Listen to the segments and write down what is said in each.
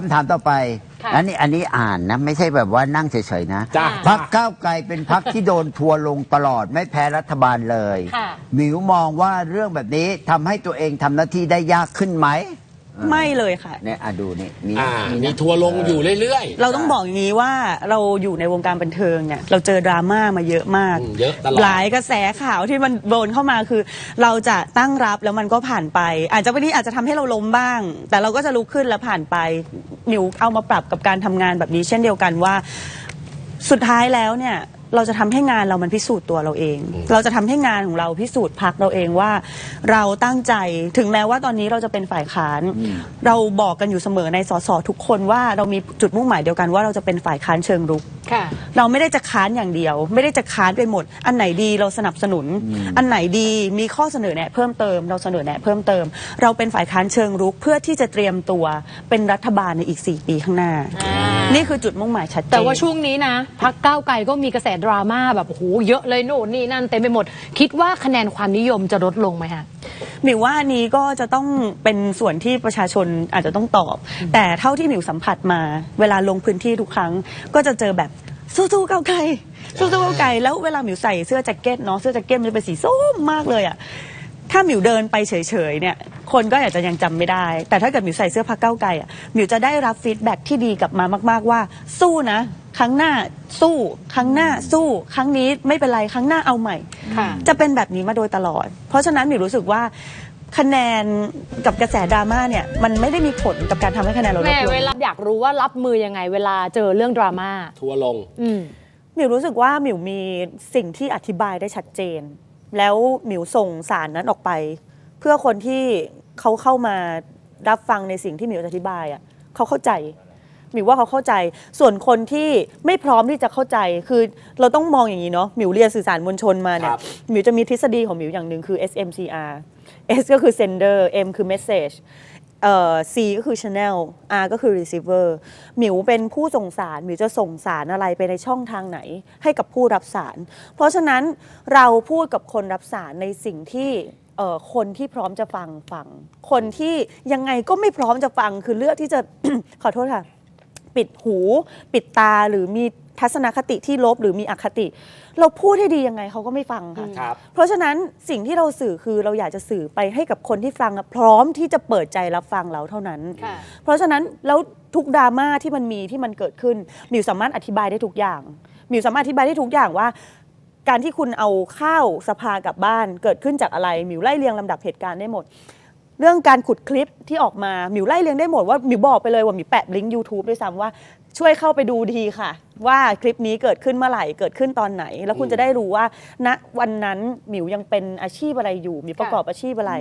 คำถามต่อไป ค่ะอันนี้อันนี้อ่านนะ ไม่ใช่แบบว่านั่งเฉยๆนะจ้ะ พักก้าวไกลเป็นพักที่โดนทัวร์ลงตลอดไม่แพ้รัฐบาลเลย ค่ะ หมิวมองว่าเรื่องแบบนี้ทำให้ตัวเองทำหน้าที่ได้ยากขึ้นไหม ไม่เลยค่ะ เนี่ยอะดูนี่มีอ่ามีมีนะทัวร์ลงอยู่เรื่อยเราต้องบอกอย่างนี้ว่าเราอยู่ในวงการบันเทิงเนี่ยเราเจอดราม่ามาเยอะมาก อืมเยอะตลอด หลายกระแสข่าวที่มันโดนเข้ามาคือ เราจะตั้งรับแล้วมันก็ผ่านไป อาจจะวันนี้อาจจะทำให้เราล้มบ้าง แต่เราก็จะลุกขึ้นแล้วผ่านไปหมิวเอามาปรับกับการทำงานแบบนี้ เช่นเดียวกันว่า สุดท้ายแล้วเนี่ย เราจะทำให้งานเรามันพิสูจน์ตัวเราเอง เราจะทำให้งานของเราพิสูจน์พักเราเองว่า เราตั้งใจถึงแม้ว่าตอนนี้เราจะเป็นฝ่ายค้าน เราบอกกันอยู่เสมอในสสทุกคนว่าเรามีจุดมุ่งหมายเดียวกันว่าเราจะเป็นฝ่ายค้านเชิงรุก ค่ะ เราไม่ได้จะค้านอย่างเดียว ไม่ได้จะค้านไปหมด อันไหนดีเราสนับสนุน อันไหนดีมีข้อเสนอแนะเพิ่มเติม เราเสนอแนะเพิ่มเติม เราเป็นฝ่ายค้านเชิงรุกเพื่อที่จะเตรียมตัวเป็นรัฐบาลในอีก 4 ปีข้างหน้าอ่านี่นี่คือจุดมุ่งหมายชัดเจน แต่ว่าช่วงนี้นะพักก้าวไกลก็มีกระแสดราม่าแบบโอ้โหเยอะเลยโน่นนี่นั่นเต็มไปหมด คิดว่าคะแนนความนิยมจะลดลงไหมฮะหมิวว่าอันนี้ก็จะต้องเป็นส่วนที่ประชาชนอาจจะต้องตอบ แต่เท่าที่หมิวสัมผัสมา เวลาลงพื้นที่ทุกครั้ง ก็จะเจอแบบสู้ๆก้าวไกลสู้ๆก้าวไกลแล้วเวลาหมิวใส่เสื้อแจ็คเก็ตเนาะเสื้อแจ็คเก็ตมันจะเป็นสีส้มมากเลยอะถ้าหมิวเดินไปเฉยๆเนี่ยคนก็อาจจะยังจำไม่ได้ แต่ถ้าเกิดหมิวใส่เสื้อพักเก้าวไกลอะหมิวจะได้รับฟีดแบ็กที่ดีกลับมามาก ๆว่าสู้นะ ครั้งหน้าสู้ ครั้งหน้าสู้ ครั้งนี้ไม่เป็นไรครั้งหน้าเอาใหม่ ค่ะ จะเป็นแบบนี้มาโดยตลอด เพราะฉะนั้นหมิวรู้สึกว่าคะแนนกับกระแสดราม่าเนี่ยมันไม่ได้มีผลกับการทำให้คะแนนเราลแม่ดลเวงลาอยากรู้ว่ารับมือยังไง เวลาเจอเรื่องดราม่าๆทัวร์ลง อืม หมิวรู้สึกว่าหมิวมีสิ่งที่อธิบายได้ชัดเจน แล้วหมิวส่งสารนั้นออกไป เพื่อคนที่เขาเข้ามารับฟังในสิ่งที่หมิวจะอธิบายอะเขาเข้าใจห มิวว่าเขาเข้าใจ ส่วนคนที่ไม่พร้อมที่จะเข้าใจ คือเราต้องมองอย่างนี้เนาะหมิวเรียนสื่อสารมวลชนมาเนี่คยรับ หมิวจะมีทฤษฎีของหมิวอย่างหนึ่งคือ SMCR S ก็คือ sender M คือ message เอ่อ C ก็คือ channel R ก็คือ receiver หมิวเป็นผู้ส่งสาร หมิวจะส่งสารอะไรไปในช่องทางไหน ให้กับผู้รับสาร เพราะฉะนั้นเราพูดกับคนรับสารในสิ่งที่เอ่อคนที่พร้อมจะฟังฟัง คนที่ยังไงก็ไม่พร้อมจะฟังคือเลือกที่จะ ขอโทษค่ะ ปิดหู ปิดตาหรือมีทัศนคติที่ลบหรือมีอคติ เราพูดให้ดียังไงเขาก็ไม่ฟังค่ะ ครับ เพราะฉะนั้นสิ่งที่เราสื่อคือเราอยากจะสื่อไปให้กับคนที่ฟังอะพร้อมที่จะเปิดใจรับฟังเราเท่านั้น ค่ะ เพราะฉะนั้นแล้วทุกดราม่าที่มันมีที่มันเกิดขึ้นหมิวสามารถอธิบายได้ทุกอย่างหมิวสามารถอธิบายได้ทุกอย่างว่า การที่คุณเอาข้าวสภากลับบ้านเกิดขึ้นจากอะไรหมิวไล่เรียงลำดับเหตุการณ์ได้หมด เรื่องการขุดคลิปที่ออกมาหมิวไล่เรียงได้หมดว่าหมิวบอกไปเลยว่าหมิวแปะลิงก์ YouTube ด้วยซ้ำว่าช่วยเข้าไปดูทีค่ะ ว่าคลิปนี้เกิดขึ้นเมื่อไหร่เกิดขึ้นตอนไหน แล้วคุณจะได้รู้ว่าณวันนั้นหมิวยังเป็นอาชีพอะไรอยู่หมิวประกอบอาชีพอะไร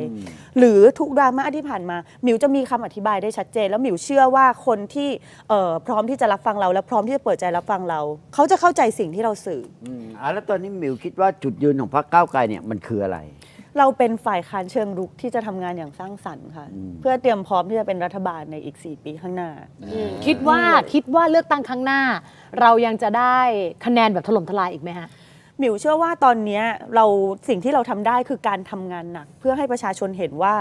หรือทุกดราม่าที่ผ่านมาหมิวจะมีคำอธิบายได้ชัดเจน แล้วหมิวเชื่อว่าคนที่เอ่อพร้อมที่จะรับฟังเรา และพร้อมที่จะเปิดใจรับฟังเรา เขาจะเข้าใจสิ่งที่เราสื่ออืมอะแล้วตอนนี้หมิวคิดว่าจุดยืนของพรรคก้าวไกลเนี่ยมันคืออะไร เราเป็นฝ่ายค้านเชิงรุกที่จะทำงานอย่างสร้างสรรค์ค่ะ เพื่อเตรียมพร้อมที่จะเป็นรัฐบาลในอีก 4 ปีข้างหน้า คิดว่าคิดว่าเลือกตั้งครั้งหน้า เรายังจะได้คะแนนแบบถล่มทลายอีกไหมฮะ หมิวเชื่อว่าตอนเนี้ยเราสิ่งที่เราทำได้คือการทำงานหนัก เพื่อให้ประชาชนเห็นว่า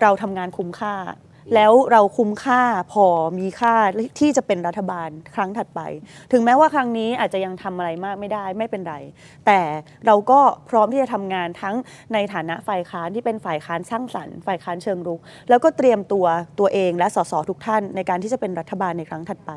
เราทำงานคุ้มค่า แล้วเราคุ้มค่าพอมีค่าที่จะเป็นรัฐบาลครั้งถัดไป ถึงแม้ว่าครั้งนี้อาจจะยังทำอะไรมากไม่ได้ไม่เป็นไร แต่เราก็พร้อมที่จะทำงานทั้งในฐานะฝ่ายค้านที่เป็นฝ่ายค้านสร้างสรรค์ฝ่ายค้านเชิงรุก แล้วก็เตรียมตัวตัวเองและสสทุกท่านในการที่จะเป็นรัฐบาลในครั้งถัดไป